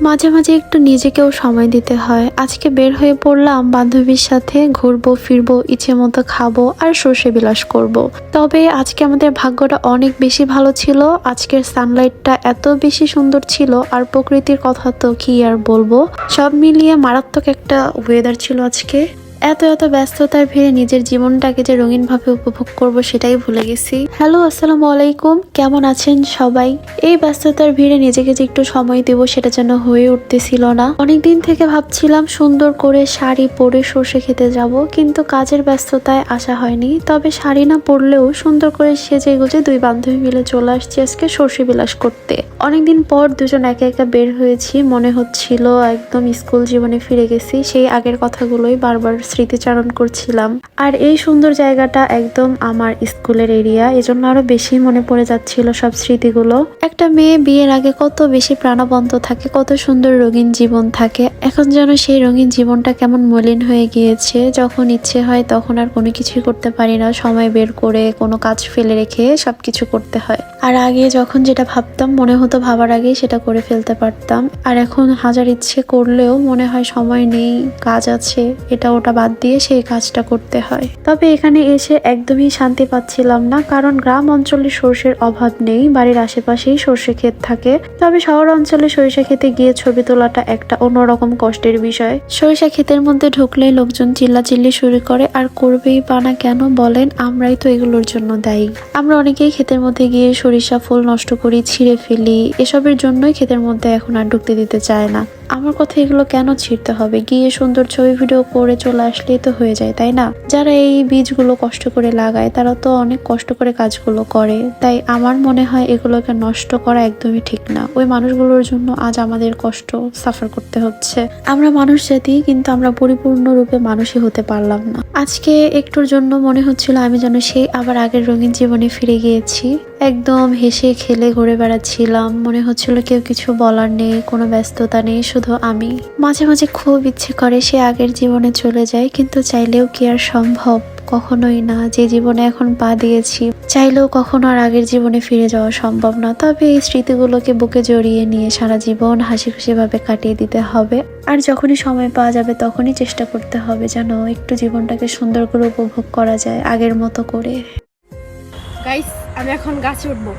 মাঝে মাঝে একটু নিজেকেও সময় দিতে হয়। আজকে বের হয়ে পড়লাম, বান্ধবীর সাথে ঘুরবো, ফিরবো, ইচ্ছে মতো খাব আর সর্ষে বিলাস করব। তবে আজকে আমাদের ভাগ্যটা অনেক বেশি ভালো ছিল। আজকের সানলাইটটা এত বেশি সুন্দর ছিল আর প্রকৃতির কথা তো কি আর বলব? সব মিলিয়ে মারাত্মক একটা ওয়েদার ছিল আজকে। এত এত ব্যস্ততার ভিড়ে নিজের জীবনটাকে যে রঙিনভাবে উপভোগ করব সেটাই ভুলে গেছি। হ্যালো, আসসালামু আলাইকুম। কেমন আছেন সবাই? এই ব্যস্ততার ভিড়ে নিজেকে যে একটু সময় দেব সেটা যেন হয়ে উঠতেছিল না। অনেকদিন থেকে ভাবছিলাম সুন্দর করে শাড়ি পরে সর্ষে খেতে যাব, কিন্তু কাজের ব্যস্ততায় আসা হয়নি। তবে শাড়ি না পরলেও সুন্দর করে সেজে গুজে দুই বান্ধবী মিলে চলে আসছি আজকে সর্ষে বিলাস করতে। অনেকদিন পর দুজন একা একা বের হয়েছি, মনে হচ্ছিল একদম স্কুল জীবনে ফিরে গেছি, সেই আগের কথাগুলোই বারবার স্মৃতিচারণ করছিলাম। আর এই সুন্দর জায়গাটা একদম আমার স্কুলের এরিয়া, এজন্য আরও বেশি মনে পড়ে যাচ্ছিল সব স্মৃতিগুলো। একটা মেয়ে বিয়ের আগে কত বেশি প্রাণবন্ত থাকে, কত সুন্দর রঙিন জীবন থাকে। এখন যেন সেই রঙিন জীবনটা কেমন মলিন হয়ে গিয়েছে। যখন ইচ্ছে হয় তখন আর কোনো কিছুই করতে পারি না। সময় বের করে কোনো কাজ ফেলে রেখে সবকিছু করতে হয়। আর আগে যখন যেটা ভাবতাম, মনে হতো ভাবার আগেই সেটা করে ফেলতে পারতাম। আর এখন হাজার ইচ্ছে করলেও মনে হয় সময় নেই, কাজ আছে এটা ওটা বাদ দিয়ে সেই কাজটা করতে হয়। তবে এখানে এসে একদমই শান্তি পাচ্ছিলাম না, কারণ গ্রাম অঞ্চলে সর্ষের অভাব নেই, বাড়ির আশেপাশেই সর্ষে ক্ষেত থাকে। তবে শহর অঞ্চলে সরিষা খেতে গিয়ে ছবি তোলাটা একটা অন্যরকম কষ্টের বিষয়। সরিষা ক্ষেতের মধ্যে ঢুকলেই লোকজন চিল্লাচিল্লি শুরু করে, আর করবেই বা না কেন বলেন, আমরাই তো এগুলোর জন্য দায়ী। আমরা অনেকেই ক্ষেতের মধ্যে গিয়ে সরিষা ফুল নষ্ট করি, ছিঁড়ে ফেলি। এসবের জন্যই ক্ষেতের মধ্যে এখন আর ঢুকতে দিতে চায় না। আমার কথা এগুলো কেন ছিঁড়তে হবে? গিয়ে সুন্দর ছবি ভিডিও করে চলে আসলেই তো হয়ে যায়, তাই না? যারা এই বীজগুলো কষ্ট করে লাগায়, তারা তো অনেক কষ্ট করে কাজগুলো করে। তাই আমার মনে হয় এগুলোকে নষ্ট করা একদমই ঠিক না। ওই মানুষগুলোর জন্য আজ আমাদের কষ্ট সাফার করতে হচ্ছে। আমরা মানুষ জাতি, কিন্তু আমরা পরিপূর্ণরূপে মানুষই হতে পারলাম না। আজকে একটুর জন্য মনে হচ্ছিল আমি যেন সেই আবার আগের রঙিন জীবনে ফিরে গিয়েছি। একদম হেসে খেলে ঘুরে বেড়াচ্ছিলাম। মনে হচ্ছিল কেউ কিছু বলার নেই, কোনো ব্যস্ততা নেই, শুধু আমি। মাঝে মাঝে খুব ইচ্ছে করে সে আগের জীবনে চলে যায়, কিন্তু চাইলেও কি আর সম্ভব? কখনোই না, যে জীবনে এখন পা দিয়েছি, চাইলেও কখনো আর আগের জীবনে ফিরে যাওয়া সম্ভব না। তবে এই স্মৃতিগুলোকে বুকে জড়িয়ে নিয়ে সারা জীবন হাসি খুশি ভাবে কাটিয়ে দিতে হবে। আর যখনই সময় পাওয়া যাবে, তখনই চেষ্টা করতে হবে যেন একটু জীবনটাকে সুন্দর করে উপভোগ করা যায় আগের মতো করে। গাইস আমি এখন গাছে উঠবো।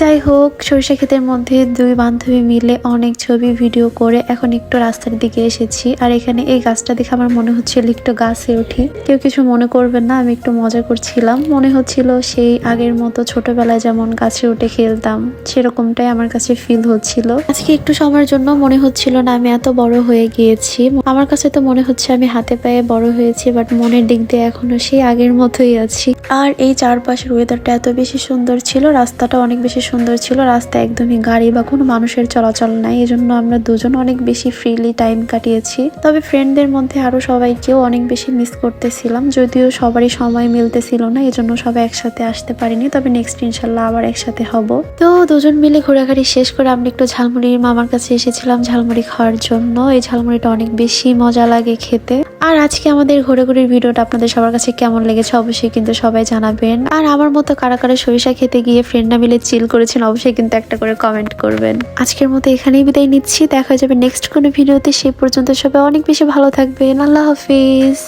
যাই হোক সরিষা ক্ষেতের মধ্যে দুই বান্ধবী মিলে অনেক ছবি, ভিডিও করে এখন একটু রাস্তার দিকে এসেছি। আর এখানে এই গাছটা দেখে আমার মনে হচ্ছিল একটু গাছে উঠি। কেউ কিছু মনে করবেন না, আমি একটু মজা করছিলাম। মনে হচ্ছিল সেই আগের মতো ছোটবেলায় যেমন গাছে উঠে খেলতাম, সেরকমটাই আমার কাছে ফিল হচ্ছিল। আজকে একটু সময়ের জন্য মনে হচ্ছিল না আমি এত বড় হয়ে গিয়েছি। আমার কাছে তো মনে হচ্ছে আমি হাতে পায়ে বড় হয়েছি বাট মনের দিক দিয়ে এখনও সেই আগের মতোই আছি। আর এই চারপাশের ওয়েদারটা এত বেশি সুন্দর ছিল, রাস্তাটা অনেক বেশি সুন্দর ছিল। রাস্তা একদমই গাড়ি বা কোনো মানুষের চলাচল নাই। এজন্য আমরা দুজন অনেক বেশি ফ্রিলি টাইম কাটিয়েছি। তবে ফ্রেন্ডদের মধ্যে আরও সবাইকেও অনেক বেশি মিস করতেছিলাম। যদিও সবারই সময় মিলতেছিল না, এজন্য সবাই একসাথে আসতে পারিনি। তবে নেক্সট ইনশাল্লাহ আবার একসাথে হব। তো দুজন মিলে ঘোরাঘুরি শেষ করে আমরা একটু ঝালমুড়ির মামার কাছে এসেছিলাম ঝালমুড়ি খাওয়ার জন্য। এই ঝালমুড়িটা অনেক বেশি মজা লাগে খেতে। আর আজকে আমাদের ঘোরাঘুরির ভিডিওটা আপনাদের সবার কাছে কেমন লেগেছে অবশ্যই কিন্তু সবাই জানাবেন। আর আমার মতো কারা কারা সরিষা খেতে গিয়ে ফ্রেন্ডরা মিলে চিল করেছেন অবশ্যই কিন্তু একটা করে কমেন্ট করবেন। আজকের মতো এখানেই বিদায় নিচ্ছি, দেখা যাবে নেক্সট কোনো ভিডিওতে সেই পর্যন্ত সবাই অনেক বেশি ভালো থাকবেন। আল্লাহ হাফিজ।